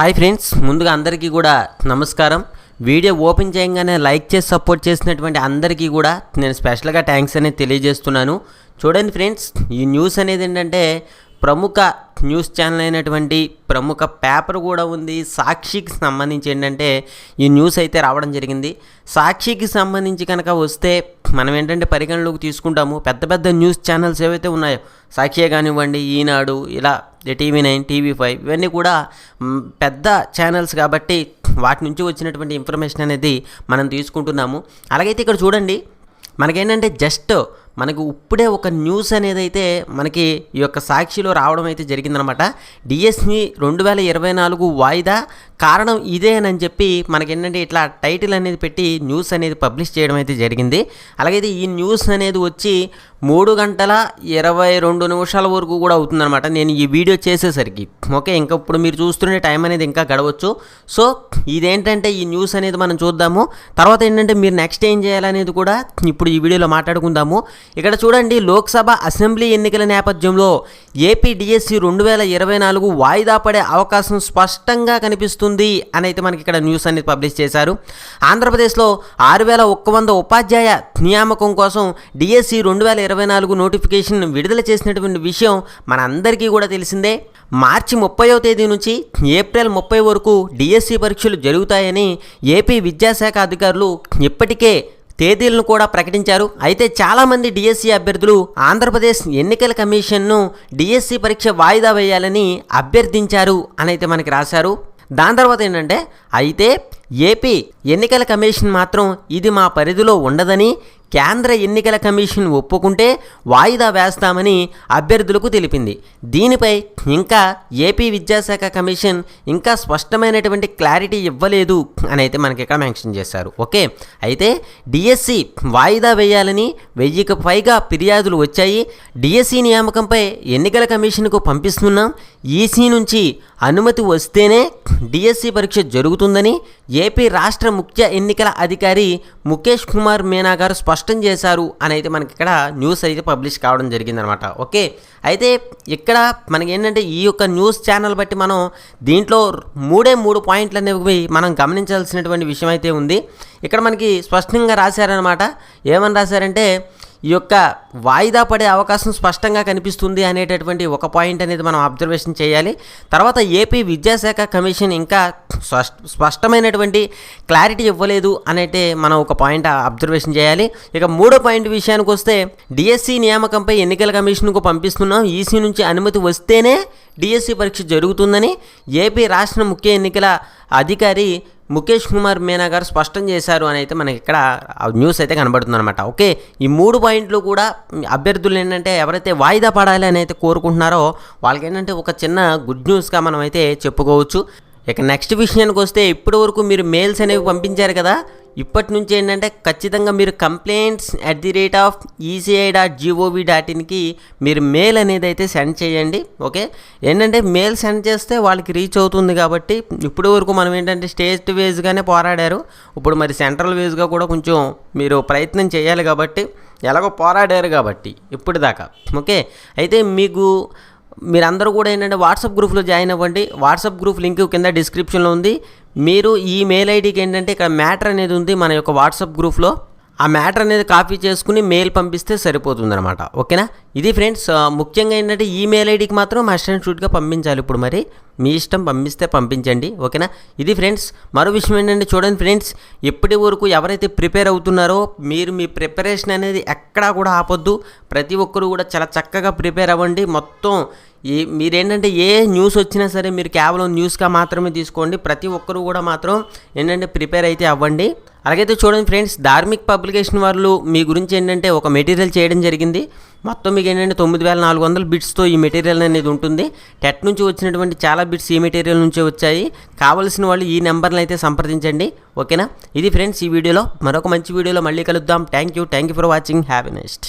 Hi friends ముందుగా అందరికీ కూడా నమస్కారం. వీడియో ఓపెన్ చేయగానే లైక్ చేసి సపోర్ట్ చేసినటువంటి అందరికీ కూడా నేను స్పెషల్గా థ్యాంక్స్ అనేది తెలియజేస్తున్నాను. చూడండి ఫ్రెండ్స్ ఈ న్యూస్ అనేది ఏంటంటే ప్రముఖ న్యూస్ ఛానల్ అయినటువంటి ప్రముఖ పేపర్ కూడా ఉంది. సాక్షికి సంబంధించి ఏంటంటే ఈ న్యూస్ అయితే రావడం జరిగింది. సాక్షికి సంబంధించి కనుక వస్తే మనం ఏంటంటే పరిగణలోకి తీసుకుంటాము. పెద్ద పెద్ద న్యూస్ ఛానల్స్ ఏవైతే ఉన్నాయో సాక్షియే కానివ్వండి ఈనాడు ఇలా టీవీ నైన్ టీవీ ఫైవ్ ఇవన్నీ కూడా పెద్ద ఛానల్స్ కాబట్టి వాటి నుంచి వచ్చినటువంటి ఇన్ఫర్మేషన్ అనేది మనం తీసుకుంటున్నాము. అలాగైతే ఇక్కడ చూడండి మనకేంటంటే జస్ట్ మనకు ఇప్పుడే ఒక న్యూస్ అనేది అయితే మనకి ఈ యొక్క సాక్షిలో రావడం అయితే జరిగిందనమాట. డిఎస్సి రెండు వేల ఇరవై నాలుగు వాయిదా కారణం ఇదేనని చెప్పి మనకేంటంటే ఇట్లా టైటిల్ అనేది పెట్టి న్యూస్ అనేది పబ్లిష్ చేయడం అయితే జరిగింది. అలాగైతే ఈ న్యూస్ అనేది వచ్చి మూడు గంటల ఇరవై రెండు నిమిషాల వరకు కూడా అవుతుందన్నమాట నేను ఈ వీడియో చేసేసరికి. ఓకే ఇంకా ఇప్పుడు మీరు చూస్తుండే టైం అనేది ఇంకా గడవచ్చు. సో ఇదేంటంటే ఈ న్యూస్ అనేది మనం చూద్దాము. తర్వాత ఏంటంటే మీరు నెక్స్ట్ ఏం చేయాలనేది కూడా ఇప్పుడు ఈ వీడియోలో మాట్లాడుకుందాము. ఇక్కడ చూడండి లోక్సభ అసెంబ్లీ ఎన్నికల నేపథ్యంలో ఏపీడిఎస్సి రెండు వేల ఇరవై నాలుగు వాయిదా పడే అవకాశం స్పష్టంగా కనిపిస్తుంది అని అయితే మనకి ఇక్కడ న్యూస్ అనేది పబ్లిష్ చేశారు. ఆంధ్రప్రదేశ్లో ఆరు వేల ఒక్క వంద ఉపాధ్యాయ నియామకం కోసం డిఎస్సి రెండు వేల ఇరవై నాలుగు నోటిఫికేషన్ విడుదల చేసినటువంటి విషయం మనందరికీ కూడా తెలిసిందే. మార్చి ముప్పైవ తేదీ నుంచి ఏప్రిల్ ముప్పై వరకు డిఎస్సి పరీక్షలు జరుగుతాయని ఏపీ విద్యాశాఖ అధికారులు ఇప్పటికే తేదీలను కూడా ప్రకటించారు. అయితే చాలామంది డిఎస్సి అభ్యర్థులు ఆంధ్రప్రదేశ్ ఎన్నికల కమిషన్ను డిఎస్సి పరీక్ష వాయిదా వేయాలని అభ్యర్థించారు అని అయితే మనకి రాశారు. దాని తర్వాత ఏంటంటే అయితే ఏపీ ఎన్నికల కమిషన్ మాత్రం ఇది మా పరిధిలో ఉండదని కేంద్ర ఎన్నికల కమిషన్ ఒప్పుకుంటే వాయిదా వేస్తామని అభ్యర్థులకు తెలిపింది. దీనిపై ఇంకా ఏపీ విద్యాశాఖ కమిషన్ ఇంకా స్పష్టమైనటువంటి క్లారిటీ ఇవ్వలేదు అని అయితే మనకి ఇక్కడ మెన్షన్ చేశారు. ఓకే? అయితే డిఎస్సి వాయిదా వేయాలని వెయ్యికి పైగా ఫిర్యాదులు వచ్చాయి. డిఎస్సి నియామకంపై ఎన్నికల కమిషన్కు పంపిస్తున్నాం. ఈసీ నుంచి అనుమతి వస్తేనే డిఎస్సి పరీక్ష జరుగుతుందని ఏపీ రాష్ట్ర ముఖ్య ఎన్నికల అధికారి ముఖేష్ కుమార్ మీనా గారు స్పష్టం చేశారు అని అయితే మనకి ఇక్కడ న్యూస్ అయితే పబ్లిష్ కావడం జరిగిందనమాట. ఓకే? అయితే ఇక్కడ మనకి ఏంటంటే ఈ యొక్క న్యూస్ ఛానల్ బట్టి మనం దీంట్లో మూడే మూడు పాయింట్లు అనేవి మనం గమనించాల్సినటువంటి విషయం అయితే ఉంది. ఇక్కడ మనకి స్పష్టంగా రాశారనమాట. ఏమని రాశారంటే ఈ యొక్క వాయిదా పడే అవకాశం స్పష్టంగా కనిపిస్తుంది అనేటటువంటి ఒక పాయింట్ అనేది మనం అబ్జర్వేషన్ చేయాలి. తర్వాత ఏపీ విద్యాశాఖ కమిషన్ ఇంకా స్పష్టమైనటువంటి క్లారిటీ ఇవ్వలేదు అనేటే మనం ఒక పాయింట్ అబ్జర్వేషన్ చేయాలి. ఇక మూడో పాయింట్ విషయానికి వస్తే డిఎస్సి నియామకంపై ఎన్నికల కమిషన్కు పంపిస్తున్నాం. ఈసీ నుంచి అనుమతి వస్తేనే డిఎస్సి పరీక్ష జరుగుతుందని. ఏపీ రాష్ట్ర ముఖ్య ఎన్నికల అధికారి ముఖేష్ కుమార్ మీనా గారు స్పష్టం చేశారు అని అయితే మనకి ఇక్కడ న్యూస్ అయితే కనబడుతుంది అనమాట ఓకే ఈ మూడు పాయింట్లు కూడా అభ్యర్థులు ఏంటంటే ఎవరైతే వాయిదా పడాలి అని అయితే కోరుకుంటున్నారో వాళ్ళకి ఏంటంటే ఒక చిన్న గుడ్ న్యూస్గా మనం అయితే చెప్పుకోవచ్చు. ఇక నెక్స్ట్ విషయానికి వస్తే ఇప్పటి వరకు మీరు మెయిల్స్ అనేవి పంపించారు కదా ఇప్పటి నుంచి ఏంటంటే ఖచ్చితంగా మీరు complaints at the rate of ECI dot GOV dot ఇన్కి మీరు మెయిల్ అనేది అయితే సెండ్ చేయండి ఓకే ఏంటంటే మెయిల్ సెండ్ చేస్తే వాళ్ళకి రీచ్ అవుతుంది కాబట్టి ఇప్పటి వరకు మనం ఏంటంటే స్టేట్ వేస్గానే పోరాడారు. ఇప్పుడు మరి సెంట్రల్ వేస్గా కూడా కొంచెం మీరు ప్రయత్నం చేయాలి కాబట్టి ఎలాగో పోరాడారు కాబట్టి ఇప్పుడు దాకా ఓకే అయితే మీకు మీరందరూ కూడా ఏంటంటే వాట్సాప్ గ్రూప్లో జాయిన్ అవ్వండి. వాట్సాప్ గ్రూప్ లింక్ కింద డిస్క్రిప్షన్లో ఉంది. మీరు ఈ మెయిల్ ఐడికి ఏంటంటే ఇక్కడ మ్యాటర్ అనేది ఉంది మన యొక్క వాట్సాప్ గ్రూప్లో. ఆ మ్యాటర్ అనేది కాపీ చేసుకుని మెయిల్ పంపిస్తే సరిపోతుందనమాట ఓకేనా? ఇది ఫ్రెండ్స్ ముఖ్యంగా ఏంటంటే ఈ మెయిల్ ఐడికి మాత్రం మస్ట్ షూట్గా పంపించాలి ఇప్పుడు మరి. మీ ఇష్టం పంపిస్తే పంపించండి. ఓకేనా? ఇది ఫ్రెండ్స్ మరో విషయం ఏంటంటే చూడండి ఫ్రెండ్స్ ఇప్పటి వరకు ఎవరైతే ప్రిపేర్ అవుతున్నారో మీరు మీ ప్రిపరేషన్ అనేది ఎక్కడా కూడా ఆపొద్దు. ప్రతి ఒక్కరు కూడా చాలా చక్కగా ప్రిపేర్ అవ్వండి. మొత్తం ఈ మీరేంటంటే ఏ న్యూస్ వచ్చినా సరే మీరు కేవలం న్యూస్గా మాత్రమే తీసుకోండి. ప్రతి ఒక్కరు కూడా మాత్రం ఏంటంటే ప్రిపేర్ అయితే అవ్వండి. అలాగైతే చూడండి ఫ్రెండ్స్ ధార్మిక్ పబ్లికేషన్ వాళ్ళు మీ గురించి ఏంటంటే ఒక మెటీరియల్ చేయడం జరిగింది. మొత్తం మీకు ఏంటంటే తొమ్మిది వేల నాలుగు వందల బిట్స్తో ఈ మెటీరియల్ అనేది ఉంటుంది. టెట్ నుంచి వచ్చినటువంటి చాలా బిట్స్ ఈ మెటీరియల్ నుంచే వచ్చాయి. కావలసిన వాళ్ళు ఈ నెంబర్ని అయితే సంప్రదించండి. ఓకేనా? ఇది ఫ్రెండ్స్ ఈ వీడియోలో మరొక మంచి వీడియోలో మళ్ళీ కలుద్దాం. Thank you. Thank you for watching. Happy next.